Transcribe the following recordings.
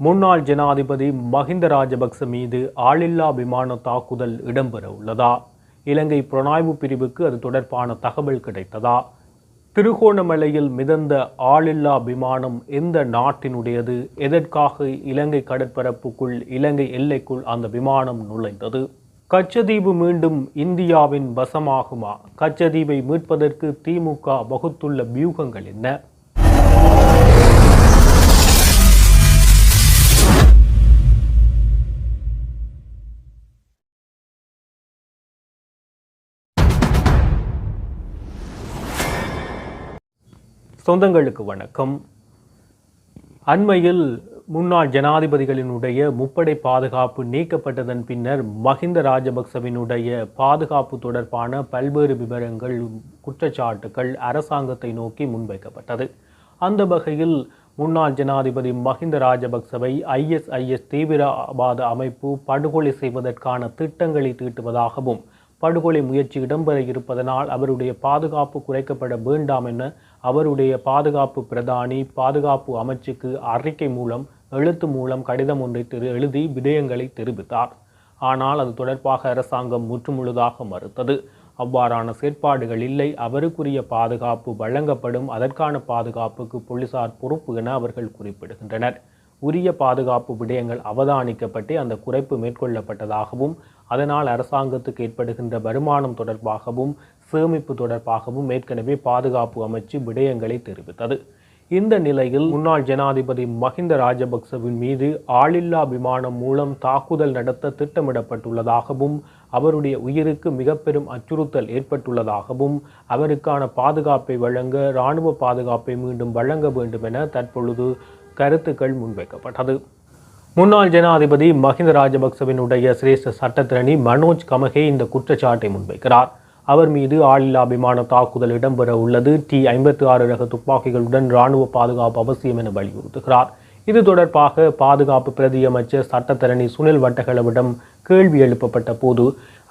முன்னாள் ஜனாதிபதி மஹிந்த ராஜபக்ச மீது ஆளில்லா விமான தாக்குதல் இடம்பெற உள்ளதா இலங்கை புலனாய்வு பிரிவுக்கு அது தொடர்பான தகவல் கிடைத்ததா? திருகோணமலையில் மிதந்த ஆளில்லா விமானம் எந்த நாட்டினுடையது? எதற்காக இலங்கை கடற்பரப்புக்குள் இலங்கை எல்லைக்குள் அந்த விமானம் நுழைந்தது? கச்சதீவு மீண்டும் இந்தியாவின் வசமாகுமா? கச்சதீவை மீட்பதற்கு திமுக வகுத்துள்ள வியூகங்கள் என்ன? சொந்தங்களுக்கு வணக்கம். அண்மையில் முன்னாள் ஜனாதிபதிகளினுடைய முப்படை பாதுகாப்பு நீக்கப்பட்டதன் பின்னர் மஹிந்த ராஜபக்சவினுடைய பாதுகாப்பு தொடர்பான பல்வேறு விவரங்கள் குற்றச்சாட்டுகள் அரசாங்கத்தை நோக்கி முன்வைக்கப்பட்டது. அந்த வகையில் முன்னாள் ஜனாதிபதி மஹிந்த ராஜபக்சவை ஐஎஸ்ஐஎஸ் தீவிரவாத அமைப்பு படுகொலை செய்வதற்கான திட்டங்களை தீட்டுவதாகவும் படுகொலை முயற்சி இடம்பெற இருப்பதனால் அவருடைய பாதுகாப்பு குறைக்கப்பட வேண்டாம் என அவருடைய பாதுகாப்பு பிரதானி பாதுகாப்பு அமைச்சுக்கு அறிக்கை மூலம் எழுத்து மூலம் கடிதம் ஒன்றை தெரு எழுதி விடயங்களை தெரிவித்தார். ஆனால் அது தொடர்பாக அரசாங்கம் முற்றுமுழுதாக மறுத்தது. அவ்வாறான செயற்பாடுகள் இல்லை. அவருக்குரிய பாதுகாப்பு வழங்கப்படும். அதற்கான பாதுகாப்புக்கு போலீசார் பொறுப்பு என அவர்கள் குறிப்பிடுகின்றனர். உரிய பாதுகாப்பு விடயங்கள் அவதானிக்கப்பட்டு அந்த குறைப்பு மேற்கொள்ளப்பட்டதாகவும் அதனால் அரசாங்கத்துக்கு ஏற்படுகின்ற வருமானம் தொடர்பாகவும் சேமிப்பு தொடர்பாகவும் ஏற்கனவே பாதுகாப்பு அமைச்சு விடயங்களை தெரிவித்தது. இந்த நிலையில் முன்னாள் ஜனாதிபதி மஹிந்த ராஜபக்சவின் மீது ஆளில்லா விமானம் மூலம் தாக்குதல் நடத்த திட்டமிடப்பட்டுள்ளதாகவும் அவருடைய உயிருக்கு மிக பெரும் அச்சுறுத்தல் ஏற்பட்டுள்ளதாகவும் அவருக்கான பாதுகாப்பை வழங்க இராணுவ பாதுகாப்பை மீண்டும் வழங்க வேண்டும் என தற்பொழுது கருத்துக்கள் முன்வைக்கப்பட்டது. முன்னாள் ஜனாதிபதி மஹிந்த ராஜபக்சவினுடைய சிரேஷ்ட சட்டத்திரணி மனோஜ் கமகே இந்த குற்றச்சாட்டை முன்வைக்கிறார். அவர் மீது ஆளில்லா விமான தாக்குதல் இடம்பெற உள்ளது. டி ஐம்பத்தி ஆறு ரக துப்பாக்கிகளுடன் இராணுவ பாதுகாப்பு அவசியம் என வலியுறுத்துகிறார். இது தொடர்பாக பாதுகாப்பு பிரதியமைச்சர் சட்டத்தரணி சுனில் வட்டகளவிடம் கேள்வி எழுப்பப்பட்ட போது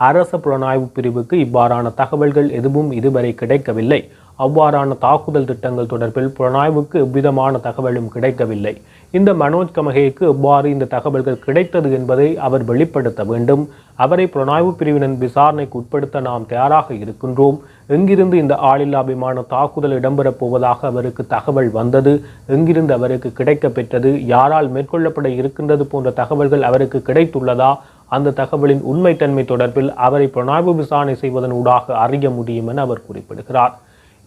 அரச புலனாய்வு பிரிவுக்கு இவ்வாறான தகவல்கள் எதுவும் இதுவரை கிடைக்கவில்லை. அவ்வாறான தாக்குதல் திட்டங்கள் தொடர்பில் புலனாய்வுக்கு எவ்விதமான தகவலும் கிடைக்கவில்லை. இந்த மனோஜ் கமகேக்கு எவ்வாறு இந்த தகவல்கள் கிடைத்தது என்பதை அவர் வெளிப்படுத்த வேண்டும். அவரை புலனாய்வு பிரிவினர் விசாரணைக்கு உட்படுத்த நாம் தயாராக இருக்கின்றோம். எங்கிருந்து இந்த ஆளில்லா விமான தாக்குதல் இடம்பெறப் போவதாக அவருக்கு தகவல் வந்தது? எங்கிருந்து அவருக்கு கிடைக்க பெற்றது? யாரால் மேற்கொள்ளப்பட இருக்கின்றது போன்ற தகவல்கள் அவருக்கு கிடைத்துள்ளதா? அந்த தகவலின் உண்மைத்தன்மை தொடர்பில் அவரை புலனாய்வு விசாரணை செய்வதன் ஊடாக அறிய முடியும் என அவர் குறிப்பிடுகிறார்.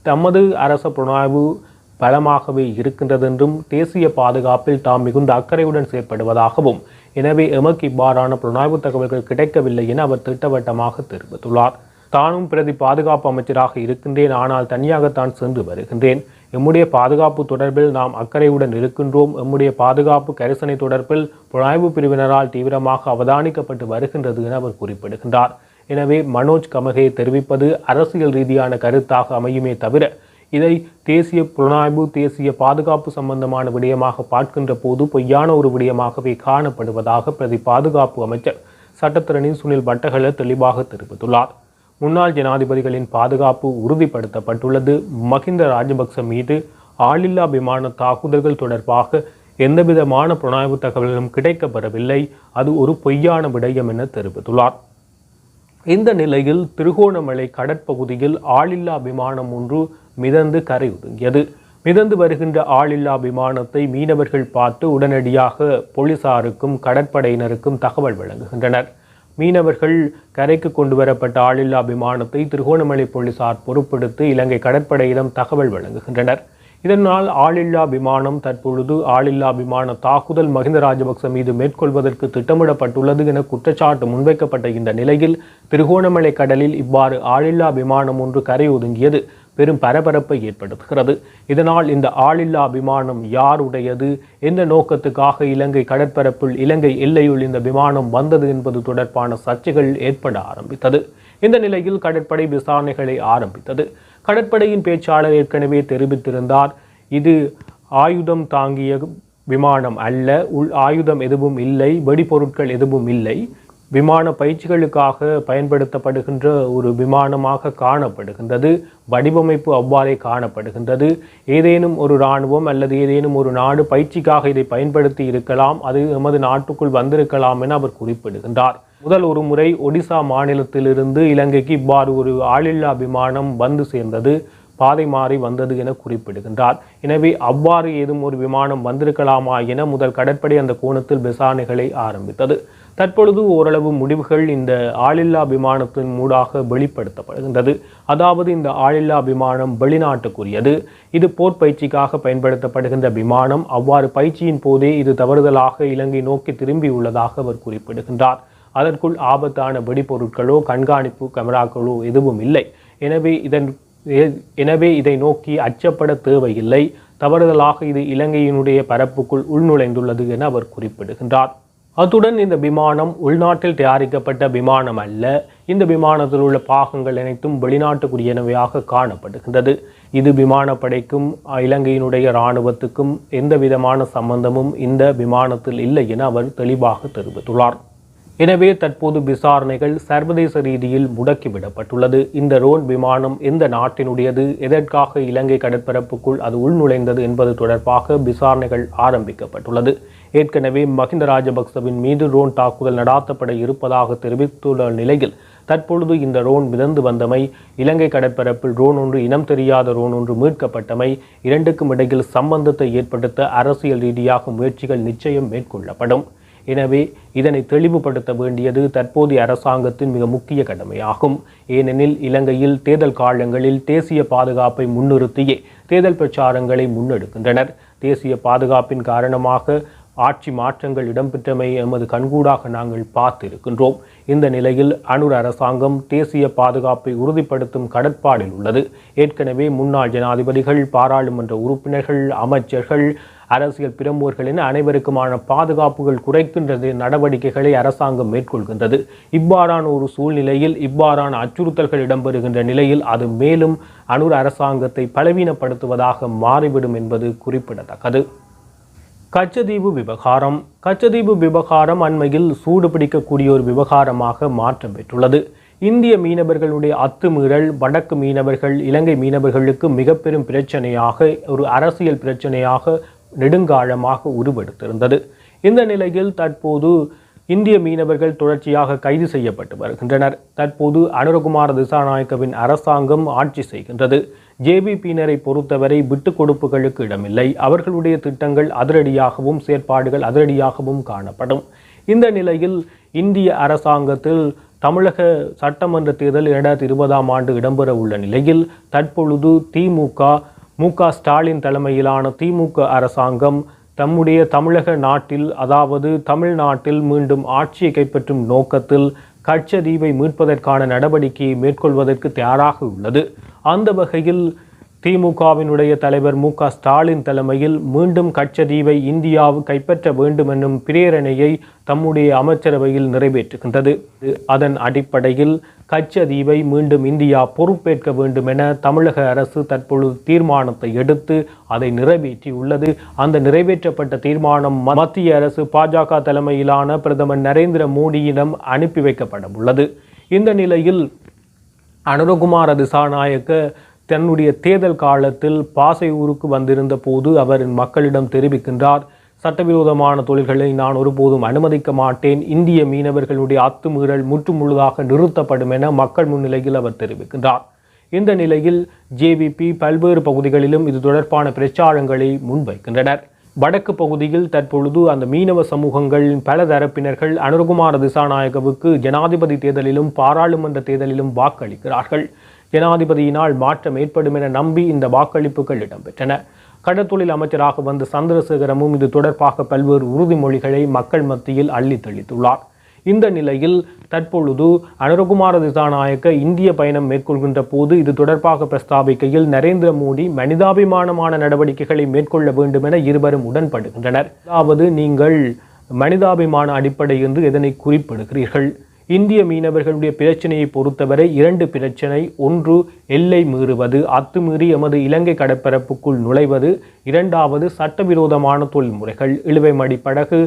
தமது அரச புலனாய்வு பலமாகவே இருக்கின்றதென்றும் தேசிய பாதுகாப்பில் தாம் மிகுந்த அக்கறையுடன் செயற்படுவதாகவும் எனவே எமக்கு இவ்வாறான புலனாய்வு தகவல்கள் கிடைக்கவில்லை என அவர் திட்டவட்டமாக தெரிவித்துள்ளார். தானும் பிரதி பாதுகாப்பு அமைச்சராக இருக்கின்றேன் ஆனால் தனியாகத்தான் சென்று வருகின்றேன். எம்முடைய பாதுகாப்பு தொடர்பில் நாம் அக்கறையுடன் இருக்கின்றோம். எம்முடைய பாதுகாப்பு கரிசனை தொடர்பில் புலனாய்வு பிரிவினரால் தீவிரமாக அவதானிக்கப்பட்டு வருகின்றது என அவர் குறிப்பிடுகின்றார். எனவே மனோஜ் கமகே தெரிவிப்பது அரசியல் ரீதியான கருத்தாக அமையுமே தவிர இதை தேசிய புலனாய்வு தேசிய பாதுகாப்பு சம்பந்தமான விடயமாக பார்க்கின்ற போது பொய்யான ஒரு விடயமாகவே காணப்படுவதாக பிரதி பாதுகாப்பு அமைச்சர் சட்டத்திரணி சுனில் பட்டகல தெளிவாக தெரிவித்துள்ளார். முன்னாள் ஜனாதிபதிகளின் பாதுகாப்பு உறுதிப்படுத்தப்பட்டுள்ளது. மஹிந்த ராஜபக்ச மீது ஆளில்லா விமான தாக்குதல்கள் தொடர்பாக எந்தவிதமான புலனாய்வு தகவல்களும் கிடைக்கப்பெறவில்லை. அது ஒரு பொய்யான விடயம் என தெரிவித்துள்ளார். இந்த நிலையில் திருகோணமலை கடற்பகுதியில் ஆளில்லா விமானம் ஒன்று மிதந்து கரை ஒதுங்கியது மிதந்து வருகின்ற ஆளில்லா விமானத்தை மீனவர்கள் பார்த்து உடனடியாக போலீசாருக்கும் கடற்படையினருக்கும் தகவல் வழங்குகின்றனர். மீனவர்கள் கரைக்கு கொண்டு வரப்பட்ட ஆளில்லா விமானத்தை திருகோணமலை போலீசார் பொறுப்பெடுத்து இலங்கை கடற்படையிடம் தகவல் வழங்குகின்றனர். இதனால் ஆளில்லா விமானம் தற்பொழுது ஆளில்லா விமான தாக்குதல் மஹிந்த ராஜபக்ச மீது மேற்கொள்வதற்கு திட்டமிடப்பட்டுள்ளது என குற்றச்சாட்டு முன்வைக்கப்பட்ட இந்த நிலையில் திருகோணமலை கடலில் இவ்வாறு ஆளில்லா விமானம் ஒன்று கரை ஒதுங்கியது பெரும் பரபரப்பை ஏற்படுத்துகிறது. இதனால் இந்த ஆளில்லா விமானம் யாருடையது? எந்த நோக்கத்துக்காக இலங்கை கடற்பரப்பில் இலங்கை எல்லையுள் இந்த விமானம் வந்தது என்பது தொடர்பான சர்ச்சைகள் ஏற்பட ஆரம்பித்தது. இந்த நிலையில் கடற்படை விசாரணைகளை ஆரம்பித்தது. கடற்படையின் பேச்சாளர் ஏற்கனவே தெரிவித்திருந்தார். இது ஆயுதம் தாங்கிய விமானம் அல்ல. உள் ஆயுதம் எதுவும் இல்லை. வெடிபொருட்கள் எதுவும் இல்லை. விமான பயிற்சிகளுக்காக பயன்படுத்தப்படுகின்ற ஒரு விமானமாக காணப்படுகின்றது. வடிவமைப்பு அவ்வாறே காணப்படுகின்றது. ஏதேனும் ஒரு இராணுவம் அல்லது ஏதேனும் ஒரு நாடு பயிற்சிக்காக இதை பயன்படுத்தி இருக்கலாம். அது எமது நாட்டுக்குள் வந்திருக்கலாம் என அவர் குறிப்பிடுகின்றார். முதல் ஒரு முறை ஒடிசா மாநிலத்திலிருந்து இலங்கைக்கு இவ்வாறு ஒரு ஆளில்லா விமானம் வந்து சேர்ந்தது பாதை மாறி வந்தது என குறிப்பிடுகின்றார். எனவே அவ்வாறு ஏதும் ஒரு விமானம் வந்திருக்கலாமா என முதல் கடற்படை அந்த கோணத்தில் விசாரணைகளை ஆரம்பித்தது. தற்பொழுது ஓரளவு முடிவுகள் இந்த ஆளில்லா விமானத்தின் மூடாக வெளிப்படுத்தப்படுகின்றது. அதாவது இந்த ஆளில்லா விமானம் வெளிநாட்டுக்குரியது. இது போர் பயிற்சிக்காக பயன்படுத்தப்படுகின்ற விமானம். அவ்வாறு பயிற்சியின் போதே இது தவறுதலாக இலங்கை நோக்கி திரும்பியுள்ளதாக அவர் குறிப்பிடுகின்றார். அதற்குள் ஆபத்தான வெடிபொருட்களோ கண்காணிப்பு கேமராக்களோ எதுவும் இல்லை. எனவே இதன் எனவே இதை நோக்கி அச்சப்பட தேவையில்லை. தவறுதலாக இது இலங்கையினுடைய பரப்புக்குள் உள்நுழைந்துள்ளது என அவர் குறிப்பிடுகின்றார். அத்துடன் இந்த விமானம் உள்நாட்டில் தயாரிக்கப்பட்ட விமானம் அல்ல. இந்த விமானத்தில் உள்ள பாகங்கள் அனைத்தும் வெளிநாட்டுக்குரியனவையாக காணப்படுகின்றது. இது விமானப்படைக்கும் இலங்கையினுடைய இராணுவத்துக்கும் எந்த விதமான சம்பந்தமும் இந்த விமானத்தில் இல்லை என அவர் தெளிவாக தெரிவித்துள்ளார். எனவே தற்போது விசாரணைகள் சர்வதேச ரீதியில் முடக்கிவிடப்பட்டுள்ளது. இந்த ரோன் விமானம் எந்த நாட்டினுடையது? எதற்காக இலங்கை கடற்பரப்புக்குள் அது உள்நுழைந்தது என்பது தொடர்பாக விசாரணைகள் ஆரம்பிக்கப்பட்டுள்ளது. ஏற்கனவே மஹிந்த ராஜபக்சவின் மீது ரோன் தாக்குதல் நடாத்தப்பட இருப்பதாக தெரிவித்துள்ள நிலையில் தற்பொழுது இந்த ரோன் மிதந்து வந்தமை இலங்கை கடற்பரப்பில் ரோன் ஒன்று இனம் தெரியாத ரோன் ஒன்று மீட்கப்பட்டமை இரண்டுக்கும் இடையில் சம்பந்தத்தை ஏற்படுத்த அரசியல் ரீதியாக முயற்சிகள் நிச்சயம் மேற்கொள்ளப்படும். எனவே இதனை தெளிவுபடுத்த வேண்டியது தற்போதைய அரசாங்கத்தின் மிக முக்கிய கடமையாகும். ஏனெனில் இலங்கையில் தேர்தல் காலங்களில் தேசிய பாதுகாப்பை முன்னிறுத்தியே தேர்தல் பிரச்சாரங்களை முன்னெடுக்கின்றனர். தேசிய பாதுகாப்பின் காரணமாக ஆட்சி மாற்றங்கள் இடம்பெற்றமை எமது கண்கூடாக நாங்கள் பார்த்திருக்கின்றோம். இந்த நிலையில் அனுர் அரசாங்கம் தேசிய பாதுகாப்பை உறுதிப்படுத்தும் கடற்பாடில் உள்ளது. ஏற்கனவே முன்னாள் ஜனாதிபதிகள் பாராளுமன்ற உறுப்பினர்கள் அமைச்சர்கள் அரசியல் பிரமுகர்களின் அனைவருக்குமான பாதுகாப்புகள் குறைக்கின்றது நடவடிக்கைகளை அரசாங்கம் மேற்கொள்கின்றது. இவ்வாறான ஒரு சூழ்நிலையில் இவ்வாறான அச்சுறுத்தல்கள் இடம்பெறுகின்ற நிலையில் அது மேலும் அனுர் அரசாங்கத்தை பலவீனப்படுத்துவதாக மாறிவிடும் என்பது குறிப்பிடத்தக்கது. கச்சதீவு விவகாரம். கச்சதீவு விவகாரம் அண்மையில் சூடு பிடிக்கக்கூடிய ஒரு விவகாரமாக மாற்றம் பெற்றுள்ளது. இந்திய மீனவர்களுடைய அத்துமீறல் வடக்கு மீனவர்கள் இலங்கை மீனவர்களுக்கு மிக பெரும் பிரச்சனையாக ஒரு அரசியல் பிரச்சனையாக நெடுங்காலமாக உருவெடுத்திருந்தது. இந்த நிலையில் தற்போது இந்திய மீனவர்கள் தொடர்ச்சியாக கைது செய்யப்பட்டு வருகின்றனர். தற்போது அனுரகுமார திசாநாயக்கவின் அரசாங்கம் ஆட்சி செய்கின்றது. ஜேபிபியினரை பொறுத்தவரை விட்டுக் கொடுப்புகளுக்கு இடமில்லை. அவர்களுடைய திட்டங்கள் அதிரடியாகவும் செயற்பாடுகள் அதிரடியாகவும் காணப்படும். இந்த நிலையில் இந்திய அரசாங்கத்தில் தமிழக சட்டமன்ற தேர்தல் இரண்டாயிரத்தி இருபதாம் ஆண்டு இடம்பெற உள்ள நிலையில் தற்பொழுது திமுக மு ஸ்டாலின் தலைமையிலான திமுக அரசாங்கம் தம்முடைய தமிழக நாட்டில் அதாவது தமிழ்நாட்டில் மீண்டும் ஆட்சியை கைப்பற்றும் நோக்கத்தில் கட்சதீவை மீட்பதற்கான நடவடிக்கையை மேற்கொள்வதற்கு தயாராக உள்ளது. அந்த வகையில் திமுகவினுடைய தலைவர் மு க ஸ்டாலின் தலைமையில் மீண்டும் கச்சதீவை இந்தியாவு கைப்பற்ற வேண்டும் என்னும் பிரேரணையை தம்முடைய அமைச்சரவையில் நிறைவேற்றுகின்றது. அதன் அடிப்படையில் கச்சதீவை மீண்டும் இந்தியா பொறுப்பேற்க வேண்டும் என தமிழக அரசு தற்பொழுது தீர்மானத்தை எடுத்து அதை நிறைவேற்றியுள்ளது. அந்த நிறைவேற்றப்பட்ட தீர்மானம் மத்திய அரசு பாஜக தலைமையிலான பிரதமர் நரேந்திர மோடியிடம் அனுப்பி வைக்கப்பட உள்ளது இந்த நிலையில் அனுரகுமார திசாநாயக்க தன்னுடைய தேர்தல் காலத்தில் பாசையூருக்கு வந்திருந்த போது அவர் மக்களிடம் தெரிவிக்கின்றார் சட்டவிரோதமான தொழில்களை நான் ஒருபோதும் அனுமதிக்க மாட்டேன் இந்திய மீனவர்களுடைய அத்துமீறல் முற்றுமுழுதாக நிறுத்தப்படும் என மக்கள் முன்னிலையில் அவர் தெரிவிக்கின்றார். இந்த நிலையில் ஜேவிபி பல்வேறு பகுதிகளிலும் இது தொடர்பான பிரச்சாரங்களை முன்வைக்கின்றனர். வடக்கு பகுதியில் தற்பொழுது அந்த மீனவ சமூகங்களின் பல தரப்பினர்கள் அனுர்குமார திசாநாயகவுக்கு ஜனாதிபதி தேர்தலிலும் பாராளுமன்ற தேர்தலிலும் வாக்களிக்கிறார்கள். ஜனாதிபதியினால் மாற்றம் ஏற்படும் என நம்பி இந்த வாக்களிப்புகள் இடம்பெற்றன. கடற்தொழில் அமைச்சராக வந்த சந்திரசேகரமும் இது தொடர்பாக பல்வேறு உறுதிமொழிகளை மக்கள் மத்தியில் அள்ளி தெளித்துள்ளார் இந்த நிலையில் தற்பொழுது அனுரகுமார திசாநாயக்க இந்திய பயணம் மேற்கொள்கின்ற போது இது தொடர்பாக பிரஸ்தாபிக்கையில் நரேந்திர மோடி மனிதாபிமானமான நடவடிக்கைகளை மேற்கொள்ள வேண்டும் என இருவரும் உடன்படுகின்றனர். அதாவது நீங்கள் மனிதாபிமான அடிப்படை என்று எதனை குறிப்பிடுகிறீர்கள்? இந்திய மீனவர்களுடைய பிரச்சனையை பொறுத்தவரை இரண்டு பிரச்சனை. ஒன்று எல்லை மீறுவது. அத்துமீறி எமது இலங்கை கடற்பரப்புக்குள் நுழைவது. இரண்டாவது சட்டவிரோதமான தொழில்முறைகள். இழுவைமடி படகு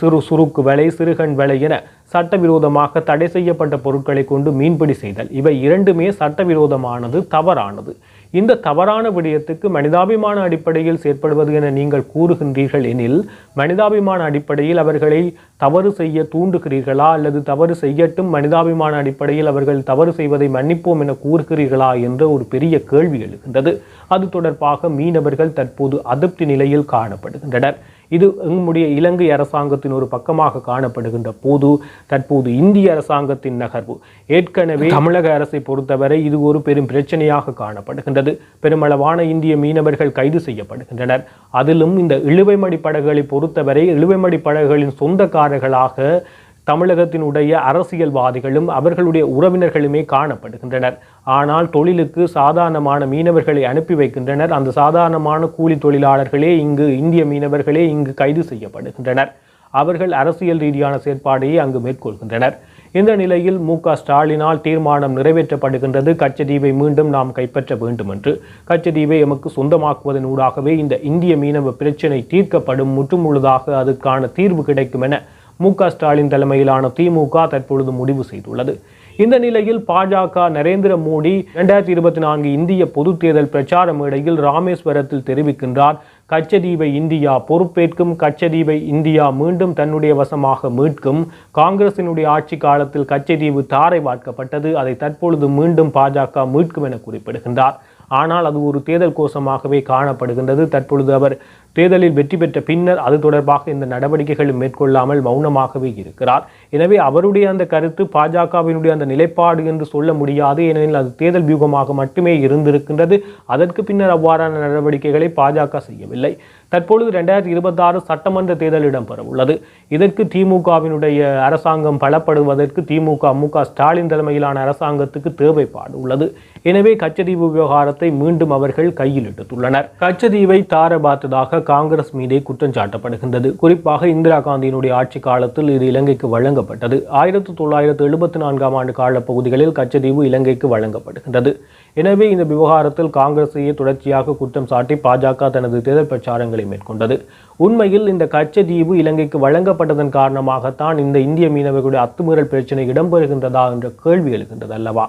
சிறு சுருக்கு வலை சிறுகண் வலை என சட்டவிரோதமாக தடை செய்யப்பட்ட பொருட்களை கொண்டு மீன்பிடி செய்தல். இவை இரண்டுமே சட்டவிரோதமானது தவறானது. இந்த தவறான விடயத்துக்கு மனிதாபிமான அடிப்படையில் செயற்படுவது என நீங்கள் கூறுகின்றீர்கள் எனில் மனிதாபிமான அடிப்படையில் அவர்களை தவறு செய்ய தூண்டுகிறீர்களா அல்லது தவறு செய்யட்டும் மனிதாபிமான அடிப்படையில் அவர்கள் தவறு செய்வதை மன்னிப்போம் என கூறுகிறீர்களா என்ற ஒரு பெரிய கேள்வி எழுகின்றது. அது தொடர்பாக மீனவர்கள் தற்போது அதிருப்தி நிலையில் காணப்படுகின்றனர். இது நம்முடைய இலங்கை அரசாங்கத்தின் ஒரு பக்கமாக காணப்படுகின்ற போது தற்போது இந்திய அரசாங்கத்தின் நகர்வு. ஏற்கனவே தமிழக அரசை பொறுத்தவரை இது ஒரு பெரும் பிரச்சனையாக காணப்படுகின்றது. பெருமளவான இந்திய மீனவர்கள் கைது செய்யப்படுகின்றனர். அதிலும் இந்த இழுவைமடி படகுகளை பொறுத்தவரை இழுவைமடி படகுகளின் சொந்தக்காரர்களாக தமிழகத்தினுடைய அரசியல்வாதிகளும் அவர்களுடைய உறவினர்களுமே காணப்படுகின்றனர். ஆனால் தொழிலுக்கு சாதாரணமான மீனவர்களை அனுப்பி வைக்கின்றனர். அந்த சாதாரணமான கூலி தொழிலாளர்களே இங்கு இந்திய மீனவர்களே இங்கு கைது செய்யப்படுகின்றனர். அவர்கள் அரசியல் ரீதியான செயற்பாடையை அங்கு மேற்கொள்கின்றனர். இந்த நிலையில் மு க ஸ்டாலினால் தீர்மானம் நிறைவேற்றப்படுகின்றது. கச்சதீவை மீண்டும் நாம் கைப்பற்ற வேண்டும் என்று கச்சதீவை எமக்கு சொந்தமாக்குவதன் ஊடாகவே இந்த இந்திய மீனவ பிரச்சினை தீர்க்கப்படும் முற்றுமுழுதாக அதுக்கான தீர்வு கிடைக்கும் என மு க ஸ்டாலின் தலைமையிலான திமுக தற்பொழுது முடிவு செய்துள்ளது. இந்த நிலையில் பாஜக நரேந்திர மோடி இரண்டாயிரத்தி இருபத்தி நான்கு இந்திய பொதுத் தேர்தல் பிரச்சார மேடையில் ராமேஸ்வரத்தில் தெரிவிக்கின்றார். கச்சதீவை இந்தியா பொறுப்பேற்கும் கச்சதீவை இந்தியா மீண்டும் தன்னுடைய வசமாக மீட்கும். காங்கிரசினுடைய ஆட்சி காலத்தில் கச்சதீவு தாரை வார்க்கப்பட்டது. அதை தற்பொழுது மீண்டும் பாஜக மீட்கும் என குறிப்பிடுகின்றார். ஆனால் அது ஒரு தேர்தல் கோஷமாகவே காணப்படுகின்றது. தற்பொழுது அவர் தேர்தலில் வெற்றி பெற்ற பின்னர் அது தொடர்பாக இந்த நடவடிக்கைகளை மேற்கொள்ளாமல் மௌனமாகவே இருக்கிறார். எனவே அவருடைய அந்த கருத்து பாஜகவினுடைய அந்த நிலைப்பாடு என்று சொல்ல முடியாது. ஏனெனில் அது தேர்தல் வியூகமாக மட்டுமே இருந்திருக்கின்றது. அதற்கு பின்னர் அவ்வாறான நடவடிக்கைகளை பாஜக செய்யவில்லை. தற்பொழுது ரெண்டாயிரத்தி இருபத்தாறு சட்டமன்ற தேர்தல் இடம்பெற உள்ளது. இதற்கு திமுகவினுடைய அரசாங்கம் பலப்படுவதற்கு திமுக மு க ஸ்டாலின் தலைமையிலான அரசாங்கத்துக்கு தேவைப்பாடு உள்ளது. எனவே கச்சதீவு விவகாரத்தை மீண்டும் அவர்கள் கையில் எடுத்துள்ளனர் கச்சதீவை தாரபாத்ததாக காங்கிரஸ் மீதே குற்றம் சாட்டப்படுகின்றது. குறிப்பாக இந்திரா காந்தியினுடைய ஆட்சி காலத்தில் இது இலங்கைக்கு வழங்கப்பட்டது. ஆயிரத்தி தொள்ளாயிரத்து எழுபத்தி நான்காம் ஆண்டு கால பகுதிகளில் கச்சதீவு இலங்கைக்கு வழங்கப்படுகின்றது. எனவே இந்த விவகாரத்தில் காங்கிரஸையே தொடர்ச்சியாக குற்றம் சாட்டி பாஜக தனது தேர்தல் பிரச்சாரங்களை மேற்கொண்டது. உண்மையில் இந்த கச்சதீவு இலங்கைக்கு வழங்கப்பட்டதன் காரணமாகத்தான் இந்த இந்திய மீனவர்களுடைய அத்துமீறல் பிரச்சனை இடம்பெறுகின்றதா என்ற கேள்வி எழுகின்றது அல்லவா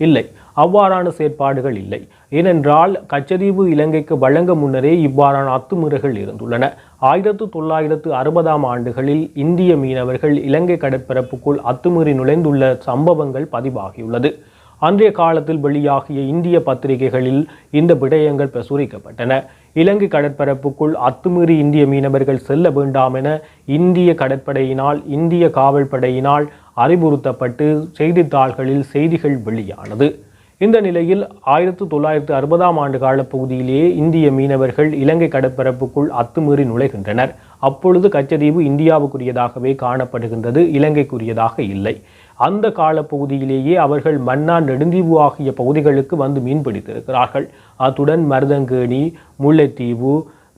இல்லை. அவ்வாறான செயற்பாடுகள் இல்லை. ஏனென்றால் கச்சதீவு இலங்கைக்கு வழங்க முன்னரே இவ்வாறான அத்துமீறல்கள் இருந்துள்ளன. ஆயிரத்து தொள்ளாயிரத்து அறுபதாம் ஆண்டுகளில் இந்திய மீனவர்கள் இலங்கை கடற்பரப்புக்குள் அத்துமீறி நுழைந்துள்ள சம்பவங்கள் பதிவாகியுள்ளது. அன்றைய காலத்தில் வெளியாகிய இந்திய பத்திரிகைகளில் இந்த விடயங்கள் பிரசுரிக்கப்பட்டன. இலங்கை கடற்பரப்புக்குள் அத்துமீறி இந்திய மீனவர்கள் செல்ல வேண்டாம் என இந்திய கடற்படையினால் இந்திய காவல் படையினால் அறிவுறுத்தப்பட்டு செய்தித்தாள்களில் செய்திகள் வெளியானது. இந்த நிலையில் ஆயிரத்து தொள்ளாயிரத்து அறுபதாம் ஆண்டு கால பகுதியிலேயே இந்திய மீனவர்கள் இலங்கை கடற்பரப்புக்குள் அத்துமீறி நுழைகின்றனர். அப்பொழுது கச்சதீவு இந்தியாவுக்குரியதாகவே காணப்படுகின்றது இலங்கைக்குரியதாக இல்லை. அந்த காலப்பகுதியிலேயே அவர்கள் மன்னா நெடுந்தீவு ஆகிய பகுதிகளுக்கு வந்து மீன்பிடித்திருக்கிறார்கள் அத்துடன் மருதங்கேணி முல்லைத்தீவு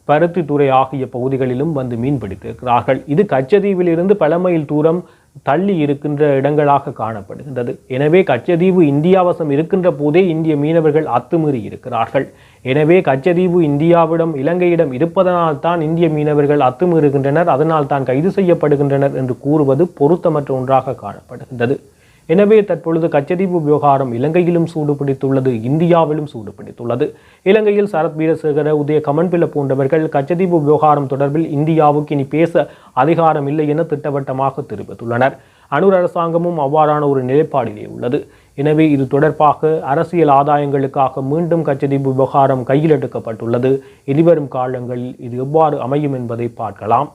பருத்தித்துறை ஆகிய பகுதிகளிலும் வந்து மீன்பிடித்திருக்கிறார்கள் இது கச்சதீவிலிருந்து பல மைல் தூரம் தள்ளி இருக்கின்ற இடங்களாக காணப்படுகின்றது. எனவே கச்சதீவு இந்தியாவசம் இருக்கின்ற போதே இந்திய மீனவர்கள் அத்துமீறி இருக்கிறார்கள். எனவே கச்சதீவு இந்தியாவிடம் இலங்கையிடம் இருப்பதனால் தான் இந்திய மீனவர்கள் அத்துமீறுகின்றனர் அதனால் தான் கைது செய்யப்படுகின்றனர் என்று கூறுவது பொருத்தமற்ற ஒன்றாக காணப்படுகின்றது. எனவே தற்பொழுது கச்சதீவு விவகாரம் இலங்கையிலும் சூடு பிடித்துள்ளது இந்தியாவிலும் சூடு பிடித்துள்ளது இலங்கையில் சரத் வீரசேகர உதய கமன்பில போன்றவர்கள் கச்சதீவு விவகாரம் தொடர்பில் இந்தியாவுக்கு இனி பேச அதிகாரம் இல்லை என திட்டவட்டமாக தெரிவித்துள்ளனர். அணு அரசாங்கமும் அவ்வாறான ஒரு நிலைப்பாடிலே உள்ளது. எனவே இது தொடர்பாக அரசியல் ஆதாயங்களுக்காக மீண்டும் கச்சதீவு விவகாரம் கையில் எடுக்கப்பட்டுள்ளது. இனிவரும் காலங்களில் இது எவ்வாறு அமையும் என்பதை பார்க்கலாம்.